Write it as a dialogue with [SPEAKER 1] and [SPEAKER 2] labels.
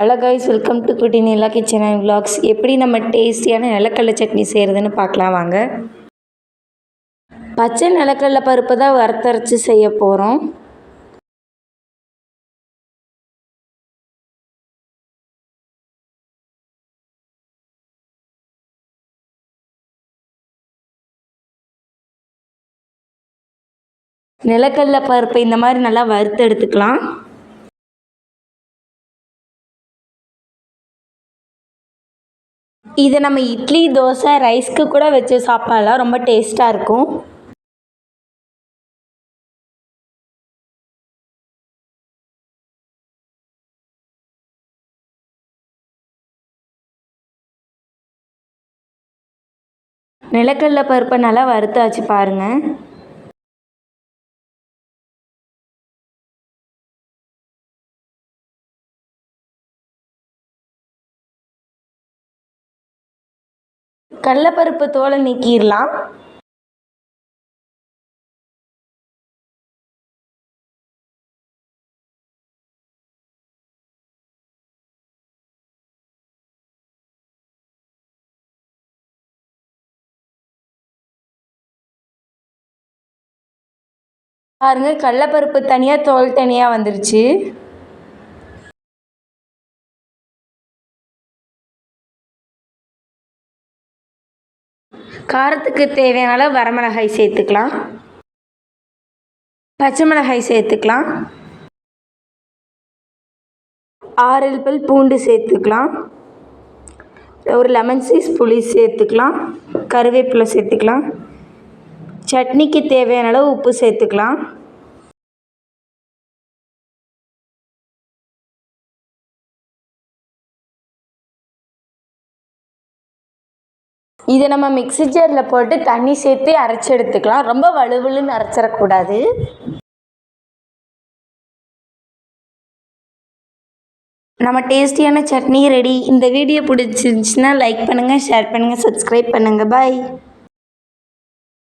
[SPEAKER 1] Hello guys welcome to குட்டி நிலா kitchen and vlogs எப்படி நம்ம டேஸ்டியான நிலக்கடலை சட்னி செய்கிறதுன்னு பார்க்கலாம் வாங்க. பச்சை நிலக்கடலை பருப்பு தான் வறுத்தரைச்சி செய்ய போகிறோம் நிலக்கடலை பருப்பை இந்த மாதிரி நல்லா வறுத்து எடுத்துக்கலாம். இதை நம்ம இட்லி தோசை ரைஸ்க்கு கூட வச்சு சாப்பிடலாம். ரொம்ப டேஸ்ட்டாக இருக்கும். நிலக்கடலை பருப்பை நல்லா வறுத்தாச்சு பாருங்கள் கடலப்பருப்பு தோலை நீக்கிடலாம். பாருங்க கடலப்பருப்பு தனியாக தோல் தனியாக வந்துருச்சு. காரத்துக்கு தேவையான அளவு வரமிளகாய் சேர்த்துக்கலாம். பச்சை மிளகாய் சேர்த்துக்கலாம். ஆறு பல் பூண்டு சேர்த்துக்கலாம். ஒரு லெமன் சீஸ் புளி சேர்த்துக்கலாம். கருவேப்பிலை சேர்த்துக்கலாம். சட்னிக்கு தேவையான அளவு உப்பு சேர்த்துக்கலாம். இதை நம்ம மிக்ஸி ஜாரில் போட்டு தண்ணி சேர்த்து அரைச்சி எடுத்துக்கலாம். ரொம்ப வலுவலுன்னு அரைச்சிடக்கூடாது. நம்ம டேஸ்டியான சட்னி ரெடி. இந்த வீடியோ பிடிச்சிருந்துச்சின்னா லைக் பண்ணுங்கள் ஷேர் பண்ணுங்கள் சப்ஸ்கிரைப் பண்ணுங்கள் பாய்